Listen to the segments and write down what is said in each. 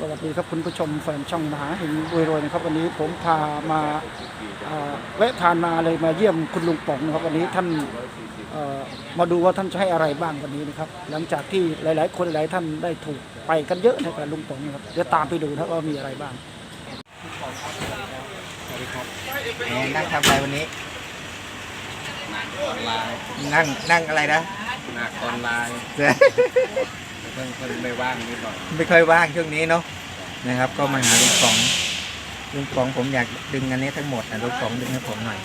สวัสดีครับคุณผู้ชมแฟนช่องมหาเห็นรวยๆนะครับวันนี้ผมพามาแวะทานมาเลยมาเยี่ยมคุณลุงป๋องนะครับวันนี้ท่านมาดูว่าท่านจะให้อะไรบ้างวันนี้นะครับ หลังจากที่หลาย ๆ คนหลายท่านได้ถูกไปกันเยอะนะครับลุงป๋องนะครับเดี๋ยวตามไปดูนะว่ามีอะไรบ้างสวัสดีครับนั่งทำอะไรวันนี้ออนไลน์นั่งนั่งอะไรนะนักออนไลน์ พิ่งเพิ่งไม่ว่างนิดหน่อยไม่ค่อยว่างช่วงนี้เนาะนะครับ ก็มาหาลุงป๋องลุงป๋องผมอยากดึงอันนี้ทั้งหมดนะลุงป๋องดึงให้ผมหน่อย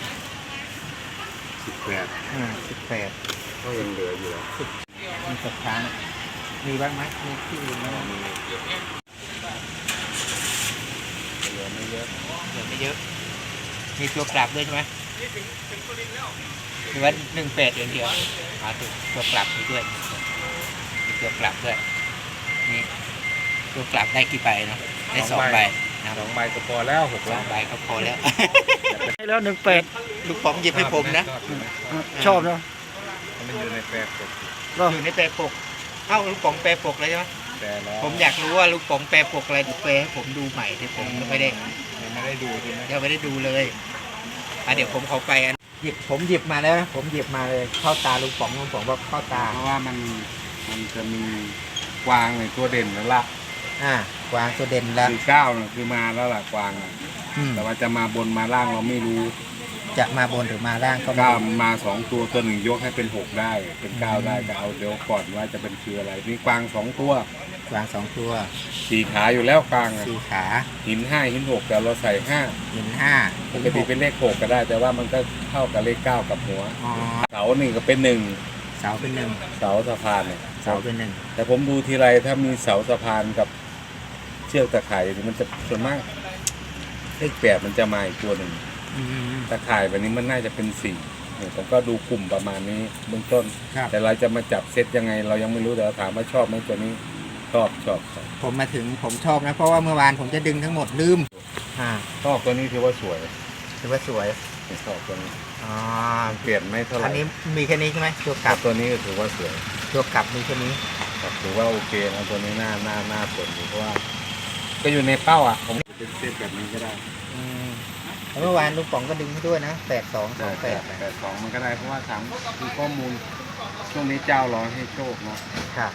สิบแปดอ่าสิบแปดก็ยังเหลืออยู่แล้วมีตกค้างมีบ้างไหมมีที่อื่นไหมมีเหลือไม่เยอะเหลือไม่เยอะ มีตัวกลับด้วยใช่ไหมหรือว่าหนึ่งแปดอย่างเดียวหาตัวตัวกลับมีด้วยมี ตัวกลับด้วยนี่ตัวกลับได้กี่ใบเนาะได้สองใบนะสองใบก็พอแล้วหกสอล้างนใบก็พอแล้วให้แล้วหนึ่งแปดลูกป๋องหยิบให้ผมนะชอบเนาะมันอยู่ในแปรปกก็อยู่ในแปรปกเอ้าลูกป๋องแปรปกเลยใช่ไหมแปรแล้วผมอยากรู้ว่าลูกป๋องแปรปกอะไรแปรให้ผมดูใหม่ที่ผมไม่ได้ยังไม่ได้ดูใช่ไหมยังไม่ได้ดูเลยอะเดี๋ยวผมเขาไปอันหยิบผมหยิบมาแล้วนะผมหยิบมาเลยเข้าตาลูกป๋องลูกป๋องว่าเข้าตาเพราะว่ามัน มันจะมีกวางในตัวเด่นแล้วล่ะอ่ากวางตัวเด่นแล้วคือเก้าน่ะคือมาแล้วล่ะกวางอะอืมแต่ว่าจะมาบนมาล่างเราไม่รู้จะมาบนหรือมาล่างก็ไม่เก้ารู้มาสองตัวตัวหนึ่งยกให้เป็นหกได้ เป็นเก้าได้ก็เอาเดี๋ยวก่อนว่าจะเป็นคืออะไรนี่กวางสองตัวกวางสองตัวสี่ขาอยู่แล้วกวางอะสี่ขาหินห้าหินหกแต่เราใส่ห้าหินห้าปกติเป็นเลขหกก็ได้ แต่ว่ามันก็เท่ากับเลขเก้ากับหัว อ๋อเสาหนึ่งก็เป็นหนึ่งเสาเป็นหนึ่งเสาสะพานเนี่ย เสาเป็นหนึ่งแต่ผมดูทีไรถ้ามีเสาสะพานกับเชือกตะข่ายอย่างนี้มันจะส่วนมากเลขแปดมันจะมาอีกตัวหนึ่งอืม ตะข่ายแบบนี้มันน่าจะเป็นสี่เนี่ยผมก็ดูกลุ่มประมาณนี้เบื้องต้น ครับ แต่เราจะมาจับเซตยังไง เรายังไม่รู้แต่เราถามว่าชอบไหมตัวนี้ชอบชอบชอบผมมาถึงผมชอบนะ เพราะว่าเมื่อวานผมจะดึงทั้งหมดลืมอ่าชอบตัวนี้ถือว่าสวยถือว่าสวยชอบตัวนี้อ๋อเปลี่ยนไม่เท่าไหอัร่นนี้มีแค่นี้ใช่ไหมตัวกครัลับบตัวนี้ก็ถือว่าสวย ตัวกลับมีแค่นี้ครับถือว่าโอเคนะตัวนี้น่าน่าน่าสนอยู่เพราะว่าก็อยู่ในเป้าอะผมเป็นเส้นแบบนี้ก็ได้อืมแล้วเมื่อวานลุงป๋องก็ดึงให้ด้วยนะแปดสองสองแปดแต่สองมันก็ได้เพราะว่าถามดูข้อมูลช่วงนี้เจ้าร้อนให้โชคเนาะครับ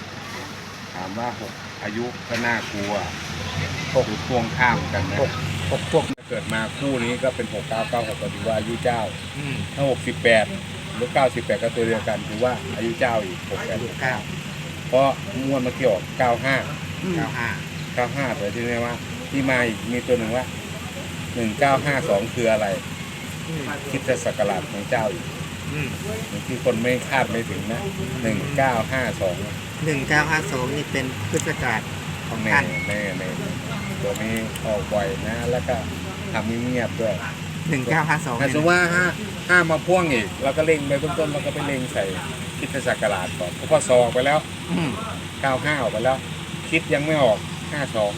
ถามว่าหกอายุก็น่ากลัวหกหรือพวงข้ามกันนะหกหกพวกถ้าเกิดมาคู่นี้ก็เป็นหกเก้าเก้าหกก็ถือว่าอายุเจ้าอืมถ้าหกสิบแปดห รือเก้าสิบแปดก็ตัวเดียวกันถือว่าอายุเจ้าอีกหกแปดอายุเก้าเพราะมวนมาเกี่ยวเก้าห้าอืมเก้าห้าเก้าห้าแต่ที่นี่ว่า ที่มาอีกมีตัวหนึ่งว่าหนึ่งเก้าห้าสองคืออะไรอืมคิดจะสักราชของเจ้าอีกอืมที่คนไม่คาดไม่ถึงนะหนึ่งเก้าห้าสองหนึ่งเก้าห้าสองนี่เป็นพฤษกาลของแน่ท่านแน่แน่ตัวนี้ออกบ่อยนะ แล้วก็ทำเงียบๆด้วย หนึ่งเก้าห้าสองแต่สมมติว่าห้าห้ามาพ่วงอีกแล้วก็เล็งไปต้นๆแล้วก็ไปเล็งใส่คิดจะสักราชก่อนเพราะพอสออกไปแล้วอืมเก้าห้าออกไปแล้ว คิดยังไม่ออกห้าสอง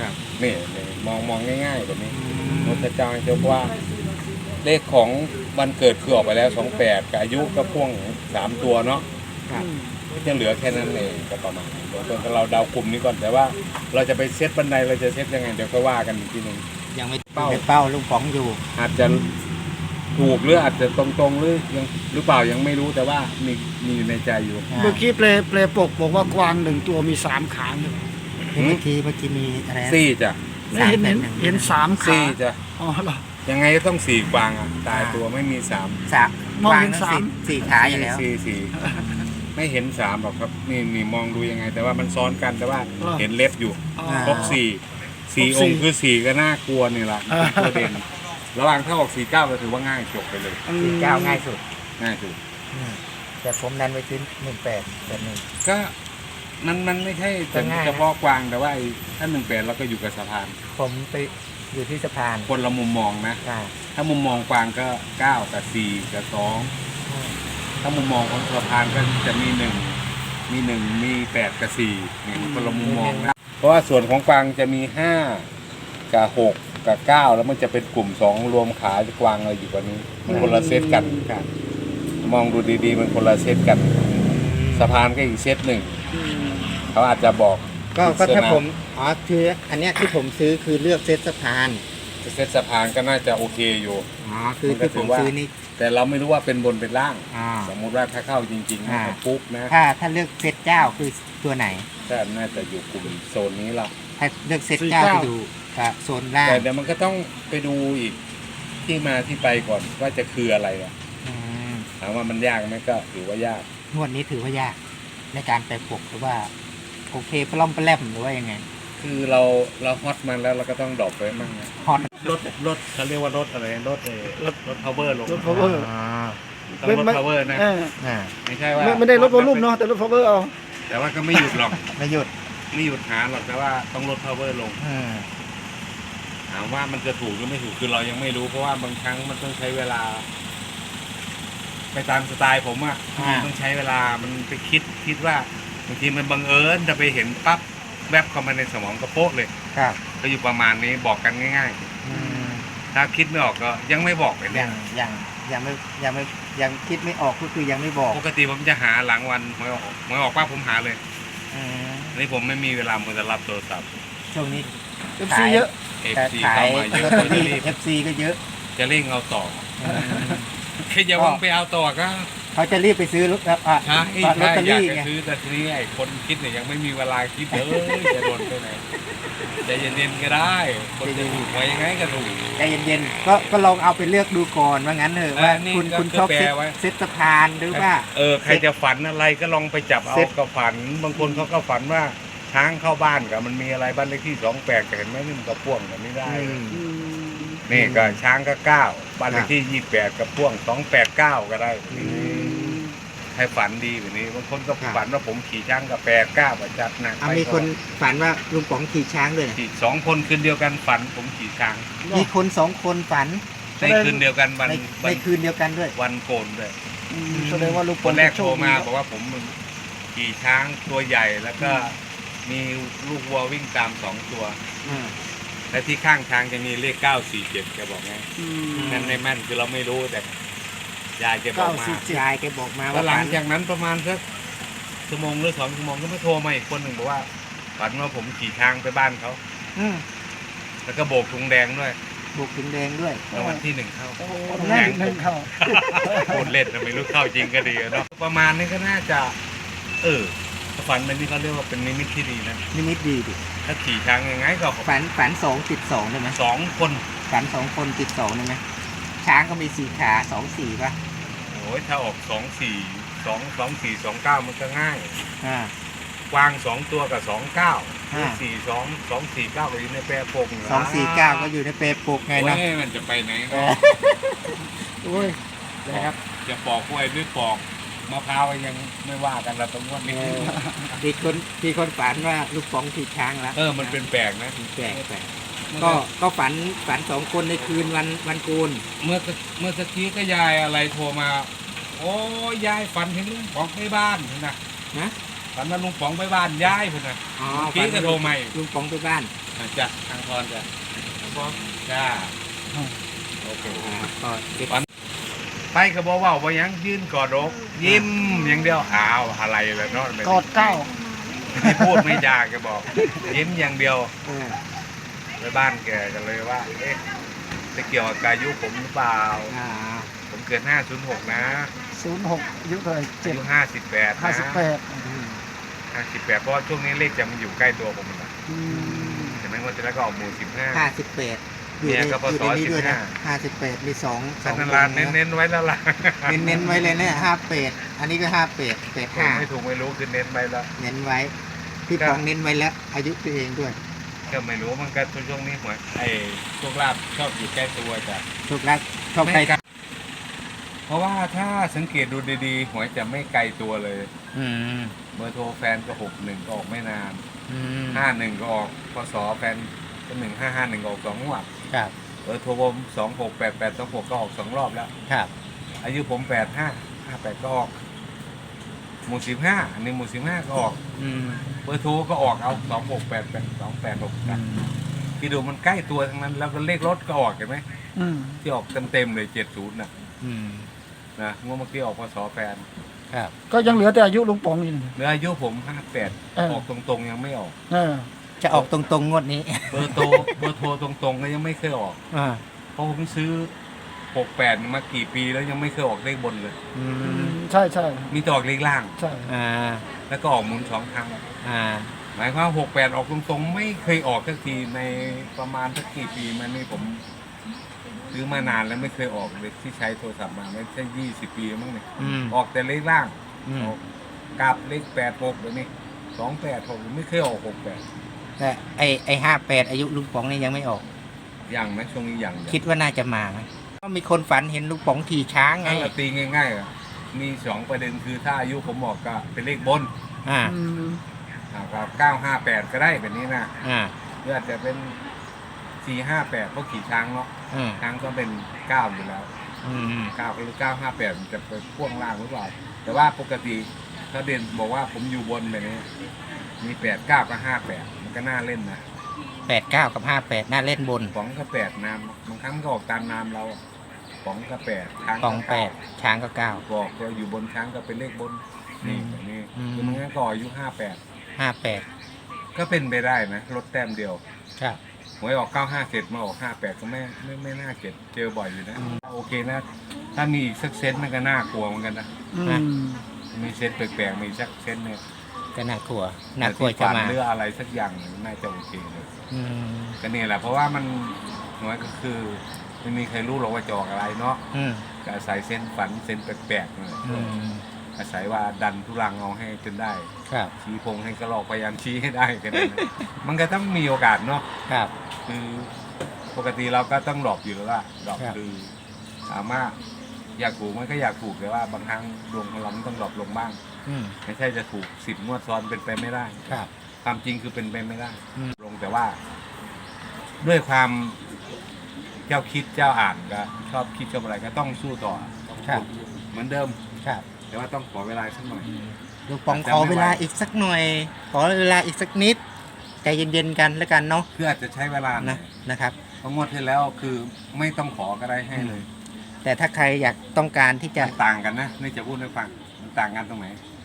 ครับนี่นี่มองมองง่ายๆแบบนี้อืมุมตเจ้าให้เจ้าว่า เลขของวันเกิดคือออกไปแล้วสองแปดกับอายุก็พ่วงสามตัวเนาะครับก็จะเหลือแค่นั้นเองก็ประมาณนี้เดี๋ยวต้นเราเดากลุ่มนี้ก่อนแต่ว่า เราจะไปเซตบันไดเราจะเซตยังไงเดี๋ยวก็ว่ากันอีกทีหนึ่ง ยังไม่เป้าในเป้าลุงป๋องอยู่ อาจจะถูกหรืออาจจะตรงๆหรือยังหรือเปล่ายังไม่รู้แต่ว่ามีมีอยู่ในใจอยู่ เมื่อกี้เปลเปลปกบอกว่ากวางหนึ่งตัวมีสามขาใช่ไหมหืมเมื่อกี้เมื่อกี้มีอะไรนะสี่จ้ะไม่เห็นเห็นเห็นสามขาสี่จ้ะอ๋อเหรอ ยังไงก็ต้องสี่กวางอะตายตัวไม่มีสามสามมองวางเห็นทั้งสาม สี่สี่ขาอยู่แล้ว สี่สี่ไม่เห็นสามหรอกครับนี่นี่มองดูยังไง แต่ว่ามันซ้อนกันแต่ว่าเห็นเล็บอยู่อ๋อ ครบสี่ สี่ครบสี่องค์คือสี่ก็น่ากลัวนี่แหละอ่าตัวเด่นระหว่างถ้าออกสี่เก้าก็ถือว่าง่ายจบไปเลยอืมสี่เก้าง่ายสุดง่ายสุดอืมแต่ผมนันไว้ที่หนึ่งแปดแบบหนึ่ง ก็มันมันไม่ใช่ก็ง่ายนะ เฉพาะกวางแต่ว่าไอ้ถ้าหนึ่งแปดเราก็อยู่กับสะพานผมไปอยู่ที่สะพานคนละมุมมองนะ อ่าถ้ามุมมองกวางก็เก้ากับสี่กับสองถ้ามุมมองของสะพานก็จะมีหนึ่งมีหนึ่งมีแปดกับสี่เนี่ยคนละมุมมองนะ เพราะว่าส่วนของกวางจะมีห้ากับหกกับเก้าแล้วมันจะเป็นกลุ่มสองรวมขากวางอะไรอยู่กว่านี้ มันคนละเซตกันครับมองดูดีๆ มันคนละเซตกันสะพานก็อีกเซตหนึ่งอืมเขาอาจจะบอกก็ก็ปริศถ้านาผมอ๋อคืออันเนี้ยที่ผมซื้อคือเลือกเซตสะพาน เซตสะพานก็น่าจะโอเคอยู่ อ๋อคือมันก็ที่ผมถือว่าซื้อนี่ แต่เราไม่รู้ว่าเป็นบนเป็นล่าง อ่า สมมุติว่าถ้าเข้าจริงๆนะอ่าปุ๊บนะถ้าถ้าเลือกเซตเจ้าคือตัวไหน ก็น่าจะอยู่กลุ่มโซนนี้ละ ถ้าเลือกเซตเจ้า49จะอยู่กับโซนล่างแต่เดี๋ยวมันก็ต้องไปดูอีกที่มาที่ไปก่อนว่าจะคืออะไรอะอืมถามว่ามันยากไหมก็ถือว่ายาก งวดนี้ถือว่ายาก ในการไปปกหรือว่า โอเคปล้อมปแลมหรือว่ายังไง คือเราเราฮอตมันแล้วเราก็ต้องดรอปไว้มั่งนะฮอตรถรถเขาเรียกว่ารถอะไรรถเออรถรถพาวเวอร์ลงรถ power อ๋อต้องรถพาวเวอร์นะเอออ่าไม่ใช่ว่าไม่ไม่ได้ลดวอลลุ่มเนาะแต่ลดพาวเวอร์เอาแต่ว่าก็ไม่หยุดหรอกไม่หยุดไม่หยุดหาหรอกแต่ว่าต้องลดพาวเวอร์ลงอืมถามว่ามันจะถูกหรือไม่ถูกคือเรายังไม่รู้เพราะว่าบางครั้งมันต้องใช้เวลา ไปตามสไตล์ผมอะอ่า ต้องใช้เวลามันไปคิดคิดว่าบางทีมันบังเอิญจะไปเห็นปั๊บ แวบเข้ามาในสมองกระโปะเลย ครับก็อยู่ประมาณนี้บอกกันง่าย อืมๆ ถ้าคิดไม่ออกก็ยังไม่บอกเลยยัเนี่ยงยังยังไม่ยังไม่ยังคิดไม่ออกก็คือยังไม่บอกปกติผมจะหาหลังวันหวยออกหวยออกปั๊บผมหาเลยอืมอันนี้ผมไม่มีเวลาผมจะรับโทรศัพท์ช่วงนี้ เอฟซีเยอะแต่ FC ขายเข้ามาเยลออะตเตอรี่จะรีบเอฟซีก็เยอะจะเร่งเอาต่ออืมแค่อย่าว่างไปเอาต่อก็ เขาจะรีบไปซื้อรถอะใช่ลอตใช่เตออยากรี่จะไงซื้อแต่ทีนี้ไอ้คนคิดเนี่ยยังไม่มีเวลาคิดเลยจะโดนไปไหนใจเย็นๆก็ได้ คนจะถูกไว้ยังไงก็ถูก ใจเย็นๆก็ก็ลองเอาไปเลือกดูก่อนว่างั้นเถอะว่าเออนี่คุณก็คุณคือชอบแปลเซ็ตไว้ เซ็ตสะพานหรือว่า เออใครจะฝันอะไรก็ลองไปจับเอาเซ็ต กับฝัน บางคนเขาก็ฝันว่าช้างเข้าบ้านกับมันมีอะไรบ้านเลขที่สองแปดเห็นไหมนี่มันก็พ่วงกันไม่ได้อืมอืม นี่ก็ช้างก็เก้าบ้านเลขที่ยี่แปดกับพ่วงสองแปดเก้าก็ได้ อืม ให้ฝันดีกว่านี้บางคนก็ครับฝันว่าผมขี่ช้างกับแปดเก้าประจัดหนักอะไปมีคนฝันว่าลุงป๋องขี่ช้างเลยขี่สองคนคืนเดียวกันฝันผมขี่ช้าง มีคนสองคนฝันในคืนเดียวกันวันในวัในนคืนเดียวกันด้วย วันโกนด้วยอืมแสดงว่าลูกคนแรกจะโทรมาบอกว่าผมขี่ช้างตัวใหญ่แล้วก็มีลูกวัววิ่งตามสองตัวอืมและที่ข้างทางจะมีเลขเก้าสี่เจ็ดแกบอกไงอืมนั่นในแม่นคือเราไม่รู้แต่ ยายแกบอกมายายแกบอกมาแล้วว่าหลังฝันจากนั้นประมาณสักชั่วโมงหรือสองชั่วโมงก็ไม่โทรมาอีกคนหนึ่งบอกว่าฝันว่าผมขี่ช้างไปบ้านเขาอืมแล้วก็โบกถุงแดงด้วยบุกถึงแดงด้วยรางวัลที่หนึ่งเข้า โอ้โหแน่นหนึ่งเข้าโคตรเล่นนะไม่รู้เข้าจริงก็ดีอะเนาะประมาณนี้ก็น่าจะ เออถ้าฝันแบบนี้เขาเรียกว่าเป็นนิมิตที่ดีนะนิมิตดีดิถ้าขี่ช้างยังไงก็ฝันฝันสองติดสองได้ไหมสองคนฝันสองคนติดสองได้ไหม ช้างก็มีสี่ขาสองสี่ป่ะโอ้ยถ้าออกสองสี่สองสองสี่สองเก้ามันก็ง่าย อ่า กวางสองตัวกับสองเก้าอ่า สี่สองสองสี่เก้าก็อยู่ในแปรปกสองสี่เก้าก็อยู่ในเปรปกไงโอ้นะยมันจะไปไหนเอเนาะอโอ้ยนะครับ จะปอกกล้วยหรือปอกมะพร้าวยังไม่ว่ากันเราต้องว่าเอไม่อมีคนมีคนฝันว่าลูกป๋องขี่ช้างแล้วเออมันเป็นแปลกนะ แปลกแปลก ก็ก็ฝันฝันสองคนในคืนวันวันโกนเมื่อเมื่อตะกี้ก็ยายอะไรโทรมา โอ้ยยายฝันเห็นลุงป๋องไปบ้านพุ่นนะนะฝันว่าลุงป๋องไปบ้านยายพุ่นนะอ๋อเมื่อกี้ก็โทรมาอีกลุงป๋องไปบ้านอะจ้ะทางพรจ้ะจ้าโอเคอ่าก็เก็บไปก็บอกว่าว่ายังยืนกอดอกยิ้มอย่างเดียวอ้าวอะไรเลยเนาะไม่กอดเก้าไม่พูดไม่จาแกบอกยิ้มอย่างเดียว เออไปบ้านแกกันเลยว่า เอ๊ะจะเกี่ยวกับอายุผมหรือเปล่า อ่าผมเกิด 506 นะศูนย์หกอายุเท่าไหร่อาเจ็ดยุ58 ห้านะสิบแปดอืม58 เพราะว่าช่วงนี้เลขจะมันอยู่ใกล้ตัวผมนะอืมใช่ไหมวันที่แล้วก็ออกหมู่ ห้าสิบแปดอยู่ในเนี่ยก็พอศยู่ในนี้ด้วยนะ15 ห้าสิบแปดมีสอง15สองนันลานเน้นๆไว้แล้วล่ะเน้นเน้นๆไว้เลยเนี่ยห้าแปดอันนี้ก็ห้าแปดแปดผมห้าไม่ถูกไม่รู้คือเน้นไว้แล้ว เน้นไว้ พี่ครับ ปองเน้นไว้แล้ว อายุตัวเองด้วย ก็ไม่รู้มันก็ช่วงนี้หวยไอ้โชคลาภชอบอยู่ใกล้ตัวจ้ะถูกแล้วชอบใครไม่ครับเพราะว่าถ้าสังเกตดูดีๆหวยจะไม่ไกลตัวเลย อืมเบอร์โทรแฟนก็หกหนึ่งก็ออกไม่นานอืมห้าหนึ่งก็ออกพศแฟนก็หนึ่งห้าห้าหนึ่งออกสองงวดครับเบอร์โทรผมสองหกแปดแปดสองหกก็ออกสองรอบแล้ว ครับอายุผมแปดห้าห้าแปดก็ออก หมู่สิบห้าอันนี้หมู่สิบห้าก็ออก อืมเบอร์โทรก็ออกเอาสองหกแปดแปดสองแปดหกอืมที่ดูมันใกล้ตัวทั้งนั้น แล้วก็เลขรถก็ออกเห็นไหมอืมที่ออกเต็มๆเลยเจ็ดศูนย์น่ะอืมนะงวดเมื่อกี้ออกพศแฟนครับก็ยังเหลือแต่อายุลุงป๋องนี่นะเหลืออายุผมห้าแปดเออ ออกตรงๆยังไม่ออก เออ จะออกตรงๆงวดนี้เบอร์โทรเบอร์โทรตรงๆก็ยังไม่เคยออก อ่าเพราะผมซื้อ หกแปดมากี่ปีแล้วยังไม่เคยออกเลขบนเลย อือืมมใช่ใช่มีแต่ออกเลขล่าง ใช่อ่าแล้วก็ออกหมุนสองครั้งอ่าหมายความว่าหกแปดออกตรงๆ ไม่เคยออกสักทีในประมาณสักกี่ปีมานี่ผมซื้อมานานแล้วไม่เคยออกเลยที่ใช้โทรศัพท์มาไม่ใช่ยี่สิบปีมั้งเนี่ยอืมออกแต่เลขล่างอืมออกกลับเลขแปดหกเดี๋ยวนี้สองแปดหกไม่เคยออกหกแปดแต่ไอไอห้าแปดอายุลุงป๋องนี่ยังไม่ออกยังนะช่วงนี้ยังยังคิดว่าน่าจะมาไหม ก็มีคนฝันเห็นลุงป๋องขี่ช้างไง ถ้าเราตีง่ายๆอะมีสองประเด็นคือถ้าอายุผมบอกก็เป็นเลขบนอ่า อืมอ่าก็เก้าห้าแปดก็ได้แบบนี้นะอ่า หรืออาจจะเป็นสี่ห้าแปดเพราะขี่ช้างเนาะอืมช้างก็เป็นเก้าอยู่แล้วอืมเก้าหรือเก้าห้าแปดมันจะไปพ่วงล่างหรือเปล่า แต่ว่าปกติถ้าเด่นบอกว่าผมอยู่บนแบบนี้ มีแปดเก้ากับห้าแปดมันก็น่าเล่นนะ แปดเก้ากับห้าแปดน่าเล่นบนป๋องก็แปดน้ำบางครั้งก็ออกตามน้ำเราอะป๋องก็แปดช้างปองแปดช้างก็เก้า บอกเราอยู่บนช้างก็เป็นเลขบนนี่แบบนี้อืม คือมันงั้นก็อายุห้าแปดห้าแปดก็เป็นไปได้นะลดแต้มเดียวครับ หวยออกเก้าห้าเจ็ดมาออกห้าแปดก็ไม่ไม่ไม่น่าเจ็ดเจอบ่อยอยู่นะอืม โอเคนะ ถ้ามีอีกสักเซนต์มันก็น่ากลัวเหมือนกันนะอืนะมมีเซนต์แปลกๆมีสักเซนต์เนี่ยก็น่ากลัวน่ากลัวที่จะฝันมาหรืออะไรสักอย่างหนึ่งน่าจะโอเคเลย อืมก็เนี่ยแหละเพราะว่ามันน้อยก็คือไม่มีใครรู้หรอกว่าจะออกอะไรเนาะอืมก็อาศัยเส้นฝันเส้นแปลกๆนั่นแหละอืมอาศัยว่าดันทุรังเอาให้จนได้ ครับชี้พงให้กระลอกพยายามชี้ให้ได้กันนั้นนะมันก็ต้องมีโอกาสเนาะครับ คือปกติเราก็ต้องหลบอยู่แล้วล่ะหลบครับ คือถามว่าอยากถูกมันก็อยากถูกแต่ว่าบางครั้งดวงของเรามันต้องหลบลงบ้าง อืมไม่ใช่จะถูกสิบงวดซ้อนเป็นไปไม่ได้ ครับ ความจริงคือเป็นไปไม่ได้อืมลงแต่ว่า ด้วยความเจ้าคิดเจ้าอ่านก็ชอบคิดชอบอะไรก็ต้องสู้ต่อต้องครับฝึกเหมือนเดิมครับแต่ว่าต้องขอเวลาสักหน่อยอืมลุงป๋องขอเวลาอีกสักหน่อย ขอเวลาอีกสักนิดใจเย็นๆกันแล้วกันเนาะคืออาจจะใช้เวลาหน่นะอยนะครับเพราะงวดที่แล้วคือไม่ต้องขอก็ได้ให้เลย แต่ถ้าใครอยากต้องการที่จะมันต่างกันนะนี่จะพูดให้ฟังมันต่างกันตรงไหนงวดที่เลย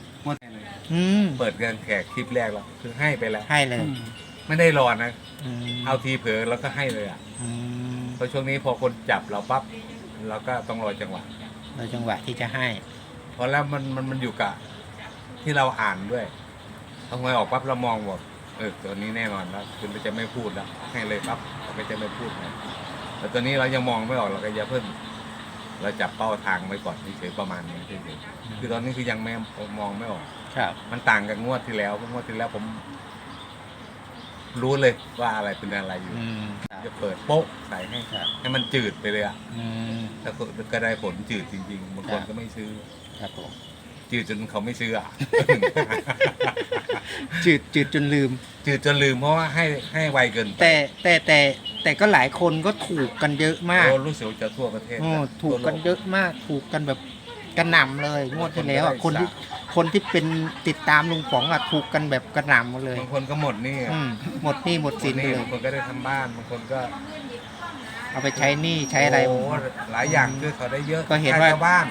อืมเปิดกันแขกคลิปแรกแล้วคือให้ไปแล้วให้เลยอืมไม่ได้รอนะ อืมเอาทีเผลอแล้วก็ให้เลยอะอืมเพราะช่วงนี้พอคนจับเราปั๊บเราก็ต้องรอจังหวะเราจังหวะที่จะให้ เพราะแล้วมันมันมันอยู่กับที่เราอ่านด้วยพอหวยออกปั๊บเรามองบอกเออตัวนี้แน่นอนแล้วคือเราจะไม่พูดแล้วให้เลยปั๊บเราก็จะไม่พูดนะแต่ตัวนี้เรายังมองไม่ออกเราก็อย่าเพิ่ง เราจับเป้าทางไว้ก่อนเฉยๆประมาณนี้เฉยๆคือตอนนี้คือยังไม่มองไม่ออก ครับ มันต่างกับงวดที่แล้วเพราะงวดที่แล้วผม รู้เลยว่าอะไรเป็นอะไรอยู่ อืมครับ จะเปิดโป๊ะใส่ให้ครับ ให้มันจืดไปเลยอะอืม แล้วก็ก็ได้ผลจืดจริงๆบางคนครับ ก็ไม่ซื้อ ครับผม จืดจนเขาไม่ซื้ออะ จืดจืดจนลืม จืดจนลืมเพราะว่าให้ให้ไวเกินไปแต่แต่แต่แต่ก็หลายคนก็ถูกกันเยอะมากโอ้รู้สึกว่าจะทั่วประเทศโอ้นะถูกกันทั่วโลเยอะมาก ถูกกันแบบกระหน่ำเลย งวดที่แล้วอะคคนนได้ที่คนที่เป็นติดตามลุงป๋องอะถูกกันแบบกระหน่ำหมดเลย บางคนก็หมดหนี่อืมหมดหนี้หมดสินนี่เลยบางคนก็ได้ทำบ้านบางคนก็เอาไปใช้หนี้ใช้อะไรโหลายอย่างช่วยเขาได้เยอะก็เห็นว่า ค่ชบ้าน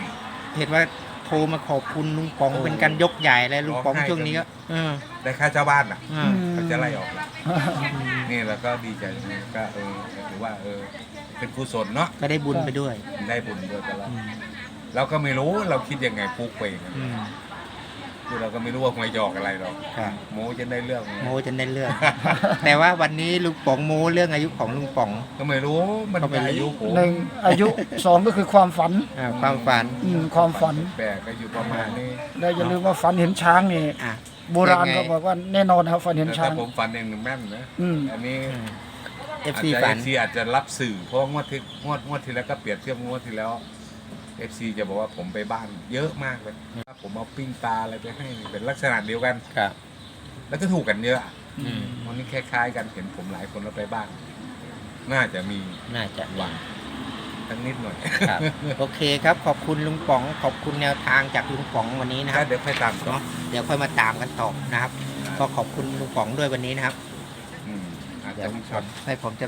เห็นว่าโท รมาขอบคุณลุงป๋องโอ้เป็นการยกใหญ่เลยลุงป๋องร้องไห้ช่วงนี้ก็เออได้ค่าเจ้าบ้านอะเออ เขาจะไล่ออกแล้วนี่เราก็ดีใจนะก็เออถือว่าเออเป็นกุศลเนาะก็ได้บุญไปด้วยได้บุญด้วยกันแล้วอืมเราก็ไม่รู้เราคิดยังไงปุ๊กไปอย่างนั้นอืม คือเราก็ไม่รู้ว่าหวยจะออกอะไรหรอกครับโมจะได้เรื่องโมจนได้เรื่อง แต่ว่าวันนี้ลุงป๋องโมเรื่องอายุของลุงป๋อง ก็ไม่รู้มันก็ไม่รู้ อายุผมหนึ่งอายุ สองก็คือความฝันอ่าความฝันอืมความฝันแปลกก็อยู่ประมาณนี้แล้วอย่าลืมว่าฝันเห็นช้างนี่อะ โบราณยังไงก็บอกว่าแน่นอนนะครับฝันเห็นแต่ช้างถ้าผมฝันเองหนึ่งแม่นนะอืม อันนี้ เอฟอาจซีจะฝัน เอฟซีอาจจะรับสื่อเพราะว่างวดที่งวดงวดที่แล้วก็เปรียบเทียบงวดที่แล้ว เอฟซีจะบอกว่าผมไปบ้านเยอะมากเลยว่าผมเอาปิ้งปลาอะไรไปให้นี่เป็นลักษณะเดียวกัน ครับ แล้วก็ถูกกันเยอะอืมวันนี้คล้ายๆกันเห็นผมหลายคนแล้วไปบ้าน น่าจะมีน่าจะหวังสักนิดหน่อยครับ โอเคครับขอบคุณลุงป๋องขอบคุณแนวทางจากลุงป๋องวันนี้นะคก็รับเดี๋ยวค่อยตามต่อเนาะเดี๋ยวค่อยมาตามกันต่อนะครับ ก็ขอบคุณลุงป๋องด้วยวันนี้นะครับอืมอาจเดี๋จะยวมีผช็อตมให้ผมจะ